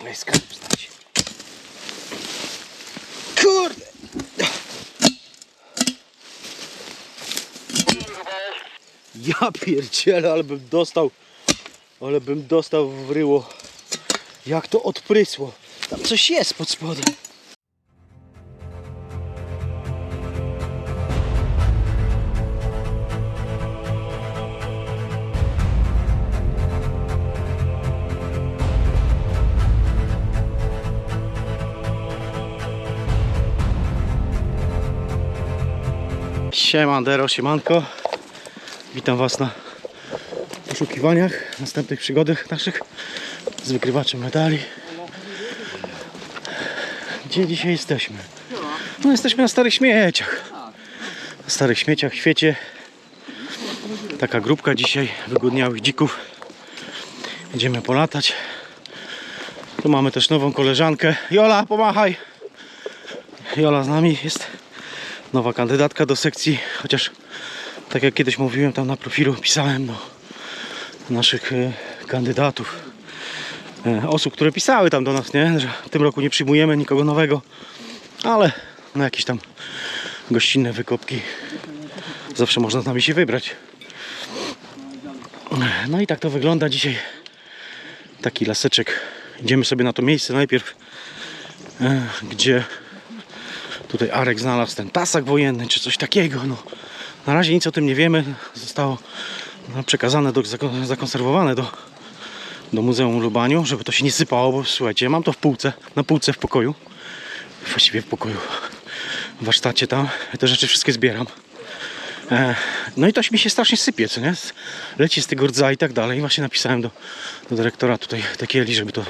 Ale skarb znać. Kurde! Ja pierdzielę, ale bym dostał, ale bym dostał w ryło. Jak to odprysło. Tam coś jest pod spodem. Siemandero, siemanko. Witam Was na poszukiwaniach, następnych przygodach naszych z wykrywaczem medali. Gdzie dzisiaj jesteśmy? No jesteśmy na starych śmieciach. Na starych śmieciach w świecie. Taka grupka dzisiaj wygłodniałych dzików. Będziemy polatać. Tu mamy też nową koleżankę. Jola, pomachaj! Jola z nami jest nowa kandydatka do sekcji, chociaż tak jak kiedyś mówiłem tam na profilu, pisałem do naszych e, kandydatów, e, osób, które pisały tam do nas, nie? że w tym roku nie przyjmujemy nikogo nowego, ale na jakieś tam gościnne wykopki zawsze można z nami się wybrać. No i tak to wygląda dzisiaj. Taki laseczek. Idziemy sobie na to miejsce najpierw, e, gdzie Tutaj Arek znalazł ten tasak wojenny czy coś takiego. No, na razie nic o tym nie wiemy. Zostało przekazane, do, zako- zakonserwowane do, do Muzeum Lubaniu, żeby to się nie sypało, bo słuchajcie, mam to w półce, na półce w pokoju. Właściwie w pokoju, w warsztacie tam. Te rzeczy wszystkie zbieram. E, no i to mi się strasznie sypie, co nie? Leci z tego rdza i tak dalej. I właśnie napisałem do, do dyrektora tutaj takieli, żeby to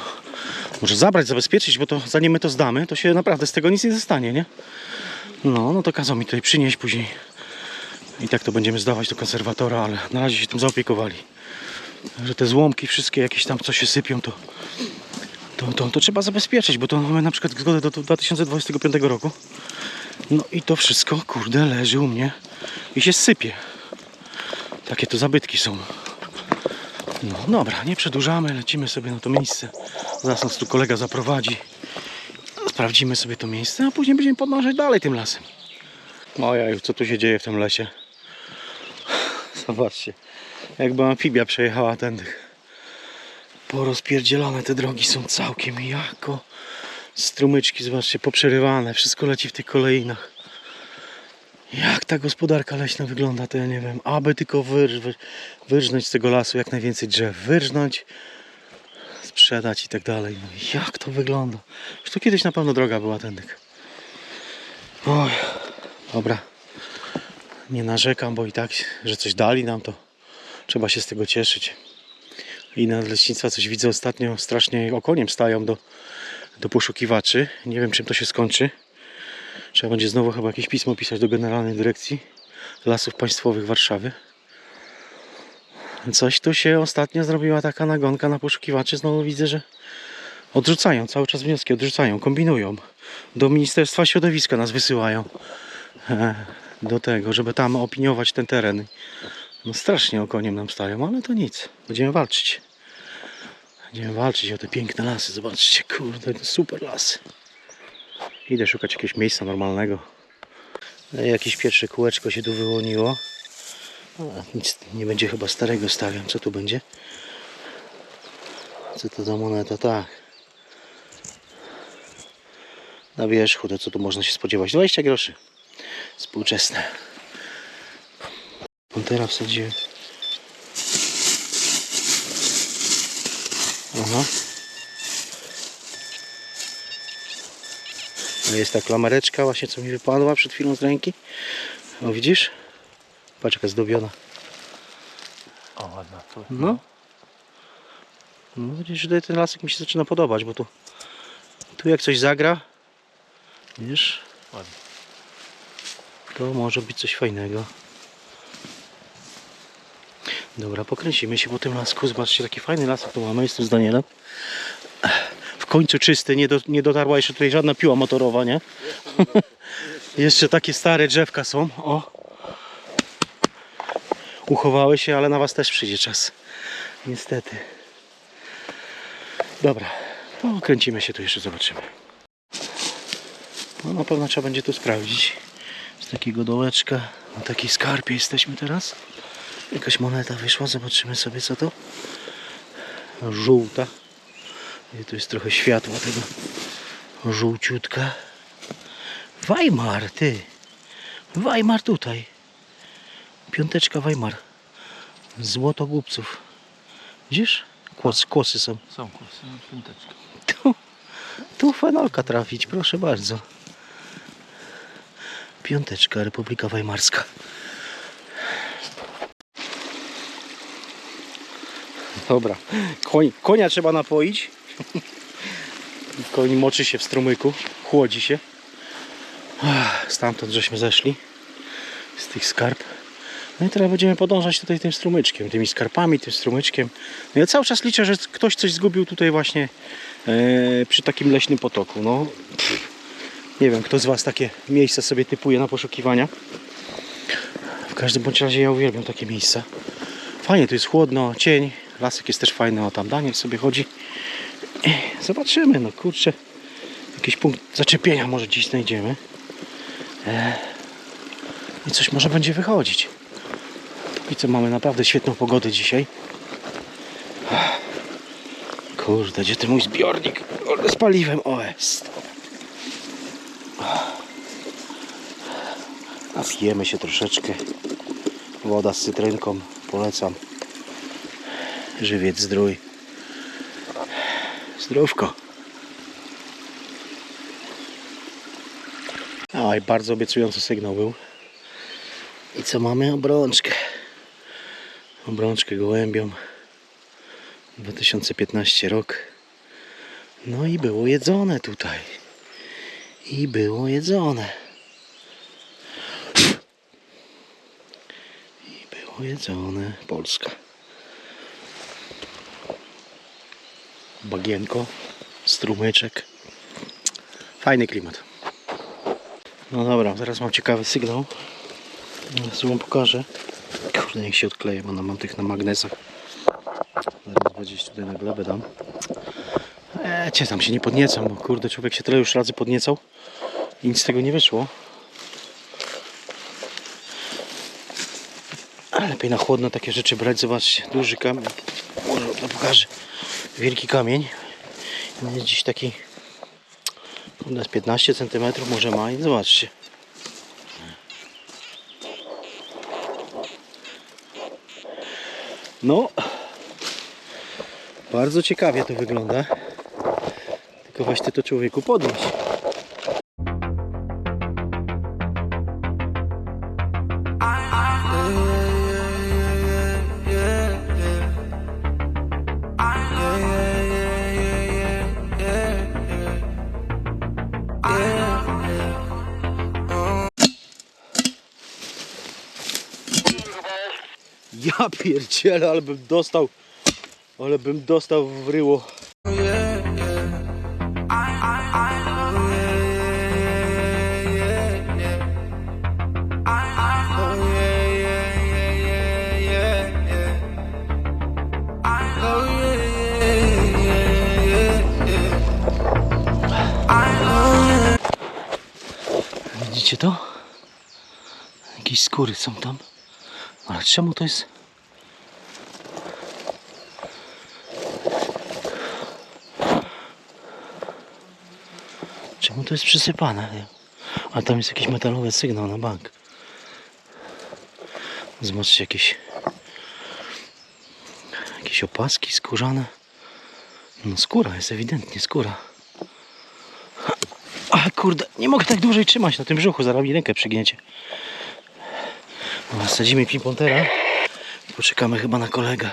może zabrać, zabezpieczyć, bo to zanim my to zdamy, to się naprawdę z tego nic nie zostanie, nie? No, no to kazał mi tutaj przynieść później. I tak to będziemy zdawać do konserwatora, ale na razie się tym zaopiekowali. Że te złomki wszystkie jakieś tam co się sypią, to, to, to, to trzeba zabezpieczyć, bo to mamy na przykład zgodę do, do 2025 roku. No i to wszystko, kurde, leży u mnie i się sypie. Takie to zabytki są. No dobra, nie przedłużamy, lecimy sobie na to miejsce. Zaraz nas tu kolega zaprowadzi. Sprawdzimy sobie to miejsce, a później będziemy podążać dalej tym lasem. Ojej, co tu się dzieje w tym lesie? Zobaczcie, jakby amfibia przejechała tędy. Porozpierdzielone te drogi są całkiem jako strumyczki, zobaczcie, poprzerywane, wszystko leci w tych kolejnach. Jak ta gospodarka leśna wygląda, to ja nie wiem. Aby tylko wyrż, wy, wyrżnąć z tego lasu jak najwięcej drzew. Wyrżnąć, sprzedać i tak dalej. No jak to wygląda? Już tu kiedyś na pewno droga była tędy. Oj, dobra. Nie narzekam, bo i tak, że coś dali nam, to trzeba się z tego cieszyć. I na leśnictwa coś widzę ostatnio, strasznie okoniem stają do, do poszukiwaczy. Nie wiem czym to się skończy. Trzeba będzie znowu chyba jakieś pismo pisać do Generalnej Dyrekcji Lasów Państwowych Warszawy. Coś tu się ostatnio zrobiła taka nagonka na poszukiwaczy. Znowu widzę, że odrzucają, cały czas wnioski odrzucają, kombinują. Do Ministerstwa Środowiska nas wysyłają e, do tego, żeby tam opiniować ten teren. No strasznie okoniem nam stają, ale to nic. Będziemy walczyć. Będziemy walczyć o te piękne lasy. Zobaczcie, kurde, super lasy. Idę szukać jakiegoś miejsca normalnego. No i Jakieś pierwsze kółeczko się tu wyłoniło. Nic nie będzie chyba starego stawiam. Co tu będzie? Co to za moneta? Tak. Na wierzchu to co tu można się spodziewać? 20 groszy. Współczesne. Pantera wsadziłem. Aha. No jest ta klamereczka właśnie co mi wypadła przed chwilą z ręki. O widzisz? Patrz jaka zdobiona. O, ładna. To, No. No widzisz, że ten lasek mi się zaczyna podobać, bo tu, tu jak coś zagra, wiesz, Ładnie. to może być coś fajnego. Dobra, pokręcimy się po tym lasku. Zobaczcie, taki fajny lasek tu mamy, jestem z Danielem. W końcu czysty, nie, do, nie dotarła jeszcze tutaj żadna piła motorowa, nie? jeszcze takie stare drzewka są, o. Uchowały się, ale na was też przyjdzie czas. Niestety. Dobra, No, kręcimy się tu jeszcze, zobaczymy. No na pewno trzeba będzie tu sprawdzić. Z takiego dołeczka, na takiej skarpie jesteśmy teraz. Jakaś moneta wyszła, zobaczymy sobie co to. Żółta. I tu jest trochę światła tego żółciutka. Weimar, ty. Weimar tutaj. Piąteczka Weimar. Złoto głupców. Widzisz? Kłos, kłosy są. Są kursy, no, piąteczka. Tu, tu fenolka trafić, proszę bardzo. Piąteczka, Republika Weimarska. Dobra, koń, konia trzeba napoić. Koń moczy się w strumyku, chłodzi się. Stamtąd żeśmy zeszli, z tych skarb. No i teraz będziemy podążać tutaj tym strumyczkiem, tymi skarpami, tym strumyczkiem. No ja cały czas liczę, że ktoś coś zgubił tutaj właśnie e, przy takim leśnym potoku. No, nie wiem, kto z Was takie miejsca sobie typuje na poszukiwania. W każdym bądź razie ja uwielbiam takie miejsca. Fajnie, tu jest chłodno, cień, lasek jest też fajny, o tam Daniel sobie chodzi. Zobaczymy, no kurczę, jakiś punkt zaczepienia może gdzieś znajdziemy. E, I coś może będzie wychodzić. I co mamy naprawdę świetną pogodę dzisiaj. Kurde, gdzie ten mój zbiornik z paliwem? O, jest. Napijemy się troszeczkę. Woda z cytrynką, polecam. Żywiec zdrój. Zdrówko. Oj, bardzo obiecujący sygnał był. I co mamy? Obrączkę. Obrączkę gołębią. 2015 rok. No i było jedzone tutaj. I było jedzone. I było jedzone. Polska. Bagienko, strumyczek. Fajny klimat. No dobra, teraz mam ciekawy sygnał. Zaraz wam pokażę. Kurde, niech się odkleję, bo no mam tych na magnesach. Zaraz gdzieś tutaj na glebę dam. Cię tam się nie podniecam, bo kurde, człowiek się tyle już razy podniecał i nic z tego nie wyszło. Ale lepiej na chłodno takie rzeczy brać. Zobaczcie, duży kamień. Może to pokażę. Wielki kamień. Jest dziś taki kurde, z 15 cm może ma i zobaczcie. No, bardzo ciekawie to wygląda. Tylko ty to człowieku podnieś. Ja pierdzielę, ale bym dostał, ale bym dostał w ryło. Widzicie to? Jakieś skóry są tam. Ale czemu to jest... Czemu to jest przysypane? A tam jest jakiś metalowy sygnał na bank. Zobaczcie, jakieś... Jakieś opaski skórzane. No skóra, jest ewidentnie skóra. A kurde, nie mogę tak dłużej trzymać na tym brzuchu, zaraz mi rękę przygniecie. Dobra, sadzimy pimpontera. Poczekamy chyba na kolegę.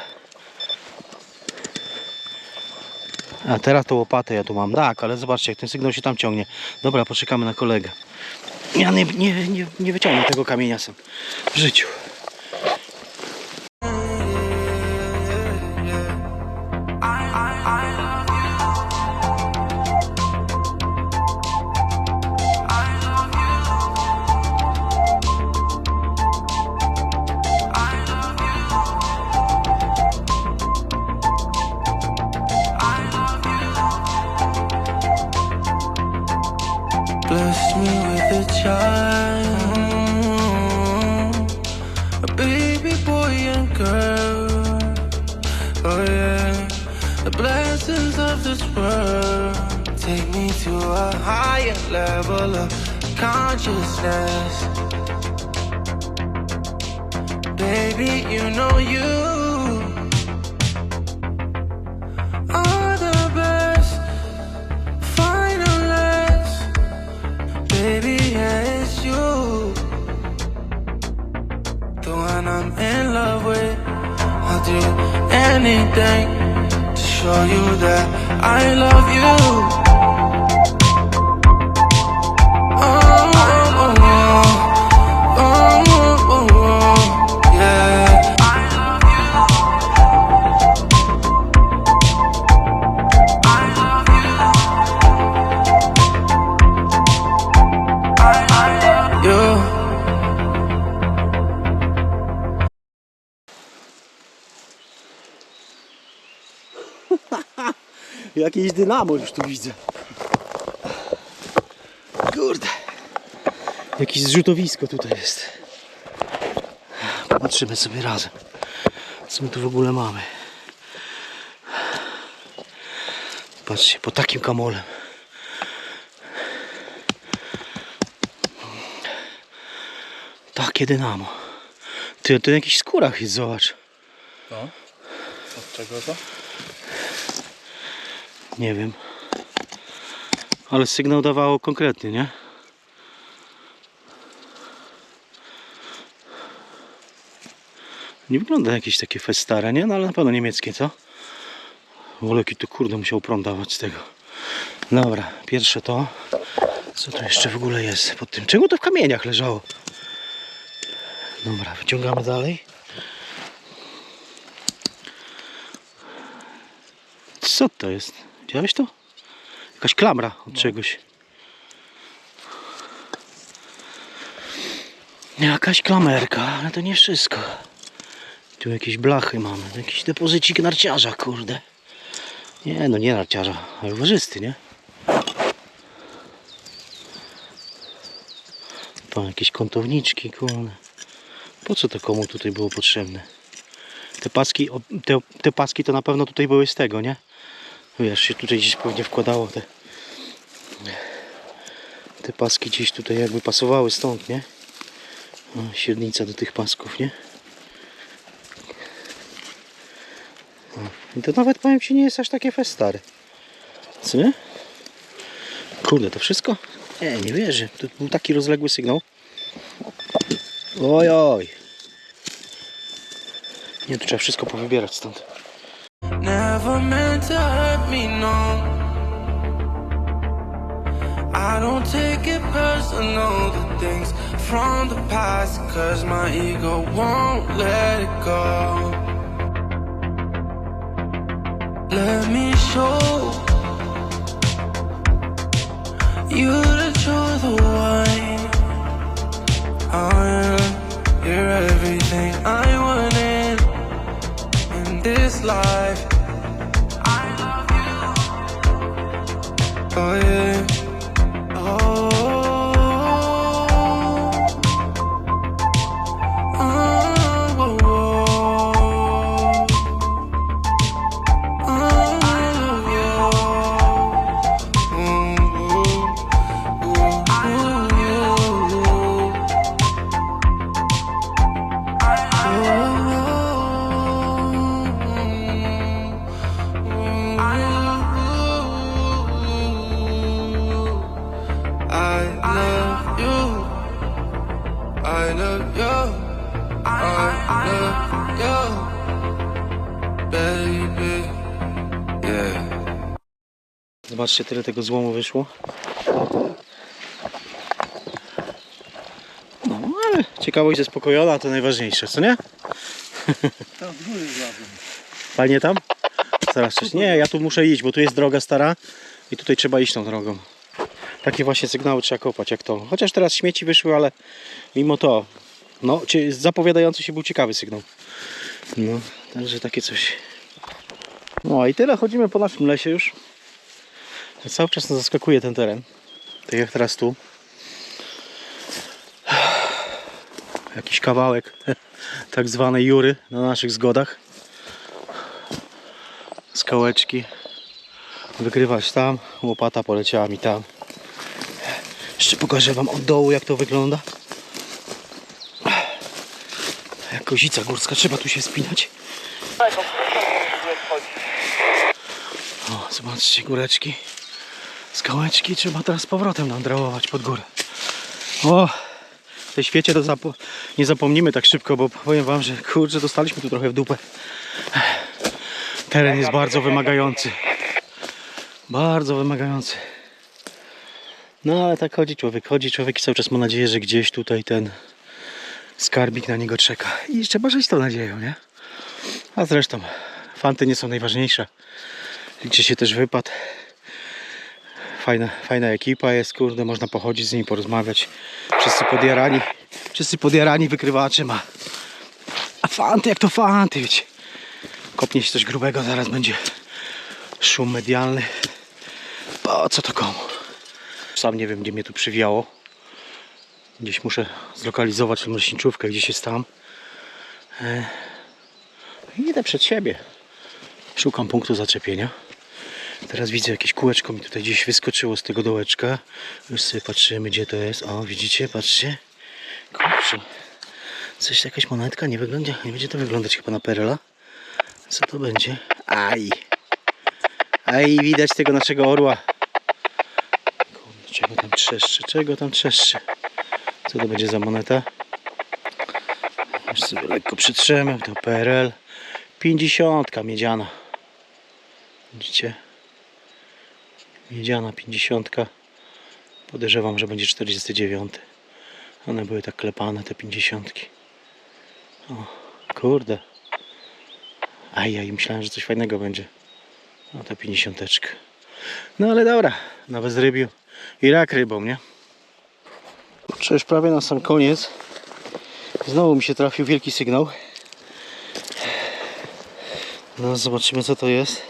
A teraz to łopatę ja tu mam. Tak, ale zobaczcie, jak ten sygnał się tam ciągnie. Dobra, poczekamy na kolegę. Ja nie, nie, nie, nie wyciągnę tego kamienia sam w życiu. Consciousness. Baby, you know you are the best. Finalist, baby, yeah, it's you. The one I'm in love with. I'll do anything to show you that I love you. Jakieś dynamo już tu widzę. Kurde. Jakieś zrzutowisko tutaj jest. Popatrzymy sobie razem. Co my tu w ogóle mamy. Patrzcie, po takim kamolem. Takie dynamo. Ty, to jakiś skórach jest, zobacz. No. Od czego to? Nie wiem. Ale sygnał dawało konkretnie, nie? Nie wygląda jakieś takie festare, nie? No ale na pewno niemieckie, co? Wolę jaki tu kurde musiał prąd dawać z tego. Dobra, pierwsze to. Co tu jeszcze w ogóle jest pod tym? Czemu to w kamieniach leżało? Dobra, wyciągamy dalej. Co to jest? Widziałeś to? Jakaś klamra od czegoś. Jakaś klamerka, ale to nie wszystko. Tu jakieś blachy mamy, jakiś depozycik narciarza, kurde. Nie, no nie narciarza, ale rowerzysty, nie? To jakieś kątowniczki, kurde. Po co to komu tutaj było potrzebne? Te paski, te, te paski to na pewno tutaj były z tego, nie? Wiesz, się tutaj gdzieś pewnie wkładało te te paski gdzieś tutaj jakby pasowały stąd, nie? O, średnica do tych pasków, nie? O, I to nawet powiem Ci nie jest aż takie fest stary. Co nie? Kurde, to wszystko? Nie, nie wierzę. To był taki rozległy sygnał. Oj, oj. Nie, tu trzeba wszystko powybierać stąd. Never me, no. I don't take it personal, the things from the past, cause my ego won't let it go. Let me show you that you're the one. Oh, yeah. You're everything I wanted in this life. I love you. I love you. I love you. Baby. Yeah. Zobaczcie, tyle tego złomu wyszło. No, ale ciekawość zaspokojona to najważniejsze, co nie? Tam z góry. Fajnie tam? Zaraz coś. Nie, ja tu muszę iść, bo tu jest droga stara i tutaj trzeba iść tą drogą. Takie właśnie sygnały trzeba kopać, jak to. Chociaż teraz śmieci wyszły, ale mimo to, no, zapowiadający się był ciekawy sygnał. No, także takie coś. No i tyle, chodzimy po naszym lesie już. Cały czas nas zaskakuje ten teren. Tak jak teraz tu. Jakiś kawałek tak zwanej jury na naszych zgodach. Skałeczki. Wykrywać tam, łopata poleciała mi tam. Jeszcze pokażę wam od dołu jak to wygląda. Jak kozica górska, trzeba tu się spinać. O, zobaczcie, góreczki. Skałeczki, trzeba teraz z powrotem nadrałować pod górę. O, w tej świecie to nie zapomnimy tak szybko, bo powiem wam, że kurczę, dostaliśmy tu trochę w dupę. Teren jest bardzo wymagający. Bardzo wymagający. No ale tak chodzi człowiek, chodzi człowiek i cały czas ma nadzieję, że gdzieś tutaj ten skarbik na niego czeka. I trzeba żyć tą nadzieją, nie? A zresztą, fanty nie są najważniejsze. Liczy się też wypad. Fajna, fajna ekipa jest, kurde, można pochodzić z nimi, porozmawiać. Wszyscy podjarani, wszyscy podjarani wykrywaczem, a, a fanty jak to fanty, wiecie. Kopnie się coś grubego, zaraz będzie szum medialny. Po co to komu? Sam nie wiem, gdzie mnie tu przywiało. Gdzieś muszę zlokalizować tą leśniczówkę, gdzieś jest tam. E, I idę przed siebie. Szukam punktu zaczepienia. Teraz widzę jakieś kółeczko mi tutaj gdzieś wyskoczyło z tego dołeczka. Już sobie patrzymy gdzie to jest. O, widzicie? Patrzcie. Kurczę. Coś, jakaś monetka? Nie wygląda, nie będzie to wyglądać chyba na perela. Co to będzie? Aj. Aj, widać tego naszego orła. Czego tam trzeszczy? Czego tam trzeszczy? Co to będzie za moneta? Już sobie lekko przytrzemy. To PRL. 50 miedziana. Widzicie? Miedziana 50. Podejrzewam, że będzie 49. One były tak klepane, te 50. O, kurde. Ajaj, myślałem, że coś fajnego będzie. No ta 50. No ale dobra, na bezrybiu i rak rybą, nie? Czy prawie na sam koniec. Znowu mi się trafił wielki sygnał. No zobaczymy co to jest.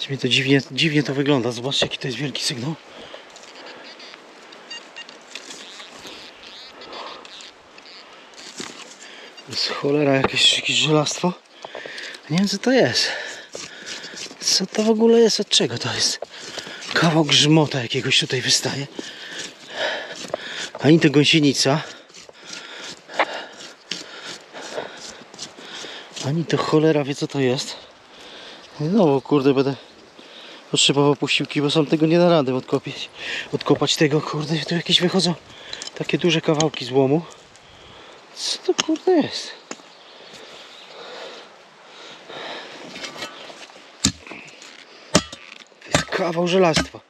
Dziwnie to dziwnie, dziwnie to wygląda. Zobaczcie jaki to jest wielki sygnał. To jest cholera jakieś, jakieś żelastwo. Nie wiem co to jest. Co to w ogóle jest? Od czego to jest? Kawał grzmota jakiegoś tutaj wystaje. Ani to gąsienica. Ani to cholera wie co to jest. No kurde będę potrzebował posiłki, bo sam tego nie da rady odkopić. Odkopać tego, kurde, tu jakieś wychodzą takie duże kawałki złomu. Co to kurde jest? To jest kawał żelastwa.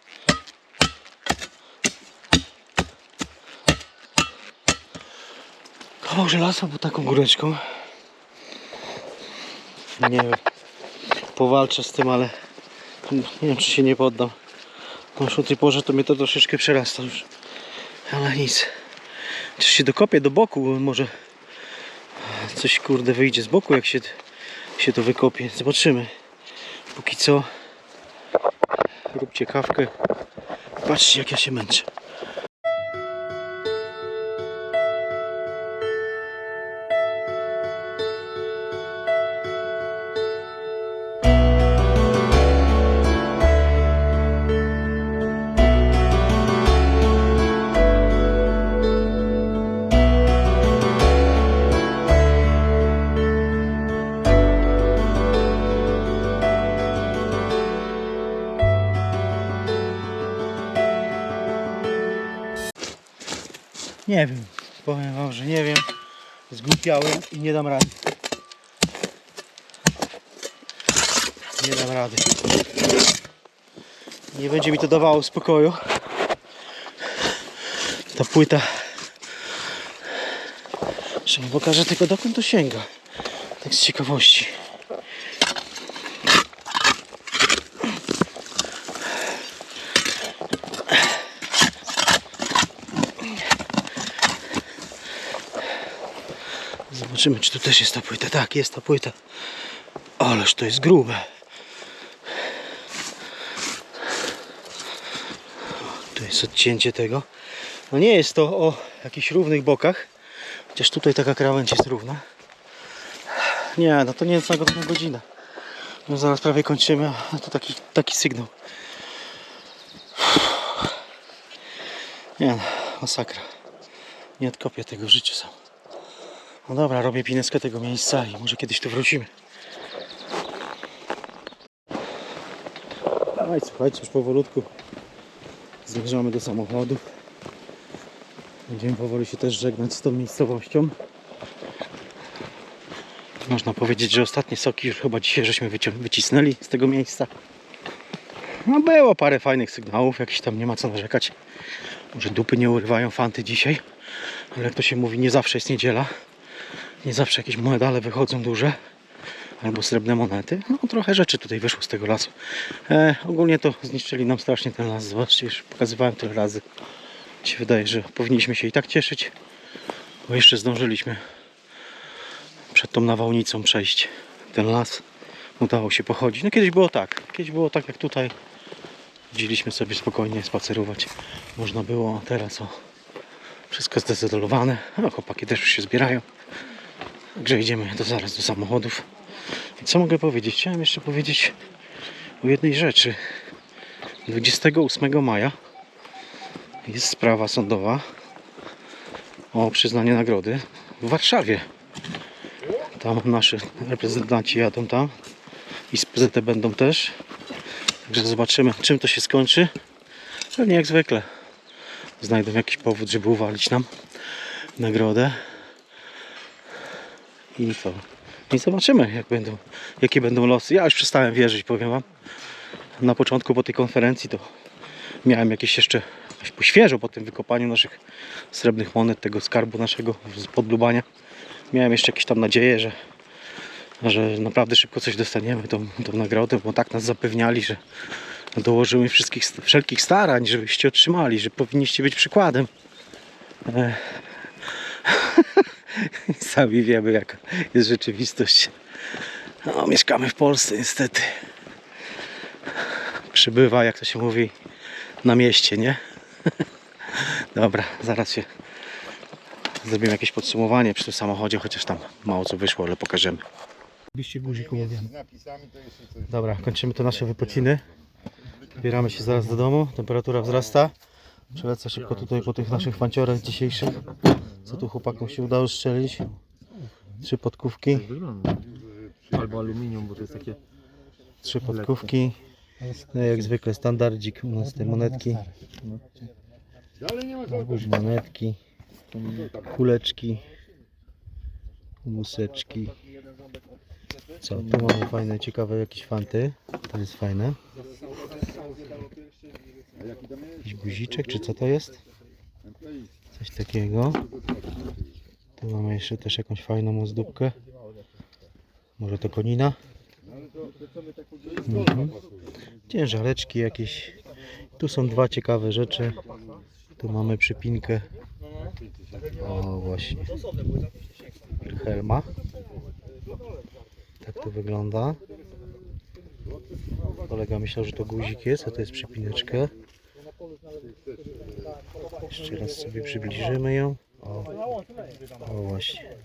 Kawał żelastwa pod taką góreczką. Nie wiem. Powalczę z tym, ale nie wiem czy się nie poddam. No już o tej porze to mnie to troszeczkę przerasta już. Ale nic. Czy się dokopię do boku, może coś kurde wyjdzie z boku jak się, się to wykopie. Zobaczymy. Póki co róbcie kawkę. Patrzcie jak ja się męczę. Nie wiem. Powiem wam, że nie wiem. Zgłupiałem i nie dam rady. Nie dam rady. Nie będzie mi to dawało spokoju. Ta płyta. Jeszcze wam pokażę tylko dokąd to sięga. Tak z ciekawości. Zobaczymy, czy tu też jest ta płyta. Tak, jest ta płyta. Ależ to jest grube. Tu jest odcięcie tego. No nie jest to o jakichś równych bokach. Chociaż tutaj taka krawędź jest równa. Nie, no to nie jest na godzina. No zaraz prawie kończymy, a to taki, taki sygnał. Nie no, masakra. Nie odkopię tego w życiu sam. No dobra, robię pineskę tego miejsca i może kiedyś tu wrócimy. I słuchajcie, już powolutku zmierzamy do samochodów. Będziemy powoli się też żegnać z tą miejscowością. Można powiedzieć, że ostatnie soki już chyba dzisiaj żeśmy wycisnęli z tego miejsca. No było parę fajnych sygnałów, jakiś tam nie ma co narzekać. Może dupy nie urywają fanty dzisiaj, ale jak to się mówi, nie zawsze jest niedziela. Nie zawsze jakieś medale wychodzą duże. Albo srebrne monety. No trochę rzeczy tutaj wyszło z tego lasu. E, ogólnie to zniszczyli nam strasznie ten las. Zobaczcie, już pokazywałem tyle razy. Mi się wydaje, że powinniśmy się i tak cieszyć, bo jeszcze zdążyliśmy przed tą nawałnicą przejść ten las. Udało się pochodzić. No kiedyś było tak. Kiedyś było tak jak tutaj. Chodziliśmy sobie spokojnie spacerować. Można było, a teraz o, wszystko zdecydowane. A chłopaki też już się zbierają. Także idziemy do, zaraz do samochodów. Co mogę powiedzieć? Chciałem jeszcze powiedzieć o jednej rzeczy. 28 maja jest sprawa sądowa o przyznanie nagrody w Warszawie. Tam nasi reprezentanci jadą tam i z PZT będą też. Także zobaczymy czym to się skończy. Pewnie jak zwykle znajdą jakiś powód, żeby uwalić nam nagrodę. I co? I zobaczymy jak będą, jakie będą losy. Ja już przestałem wierzyć, powiem wam. Na początku po tej konferencji to miałem jakieś jeszcze świeżo po tym wykopaniu naszych srebrnych monet, tego skarbu naszego z podlubania. Miałem jeszcze jakieś tam nadzieję, że, że naprawdę szybko coś dostaniemy, tą, tą nagrodę, bo tak nas zapewniali, że dołożymy wszystkich, wszelkich starań, żebyście otrzymali, że powinniście być przykładem. E, Sami wiemy, jaka jest rzeczywistość. No, mieszkamy w Polsce, niestety. Przybywa, jak to się mówi, na mieście, nie? Dobra, zaraz się zrobimy jakieś podsumowanie przy tym samochodzie, chociaż tam mało co wyszło, ale pokażemy. Byście guziku mówiłem. Dobra, kończymy te nasze wypociny. Zbieramy się zaraz do domu. Temperatura wzrasta. Przelecę szybko tutaj po tych naszych fanciorach dzisiejszych. Co tu chłopakom się udało strzelić? Trzy podkówki. Albo aluminium, bo to jest takie... Trzy podkówki. No jak zwykle standardzik u nas te monetki. Monetki. Kuleczki. Museczki. Co? Tu mamy fajne, ciekawe jakieś fanty. To jest fajne. Jakiś guziczek, czy co to jest? Coś takiego. Tu mamy jeszcze też jakąś fajną ozdóbkę. Może to konina? Mhm. Ciężareczki jakieś. Tu są dwa ciekawe rzeczy. Tu mamy przypinkę. O właśnie. Wilhelma. Tak to wygląda. Kolega myślał, że to guzik jest, a to jest przypineczka. Jeszcze raz sobie przybliżymy ją. O, o właśnie.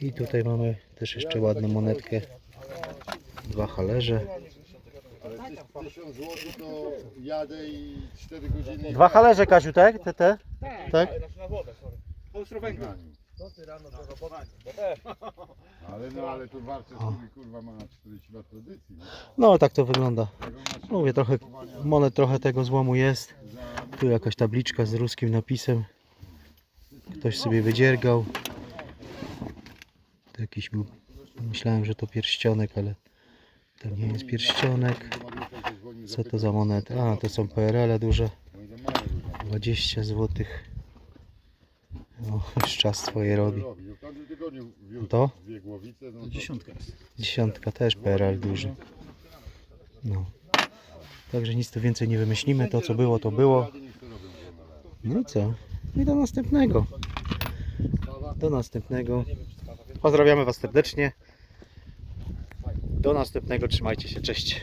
I tutaj mamy też jeszcze ładną monetkę. Dwa halerze. 1000 zł to jadę i 4 godziny. Dwa halerze, Kasiu, tak? Te, te? Tak? Na nim. Ale no, ale to warto sobie kurwa ma 40 lat tradycji. nie? No tak to wygląda. Tego masz Mówię, trochę monet, trochę tego złomu jest. Tu jakaś tabliczka z ruskim napisem. Ktoś sobie wydziergał. To jakiś był. Myślałem, że to pierścionek, ale to nie jest pierścionek. Co to za monety? A, to są PRL duże. 20 zł. No, już czas swoje robi. robi. W każdym tygodniu wiózł To? dwie głowice. No to Dziesiątka. Dziesiątka też PRL duży. No. Także nic tu więcej nie wymyślimy. To co było, to było. No i co? I do następnego. Do następnego. Pozdrawiamy Was serdecznie. Do następnego. Trzymajcie się. Cześć.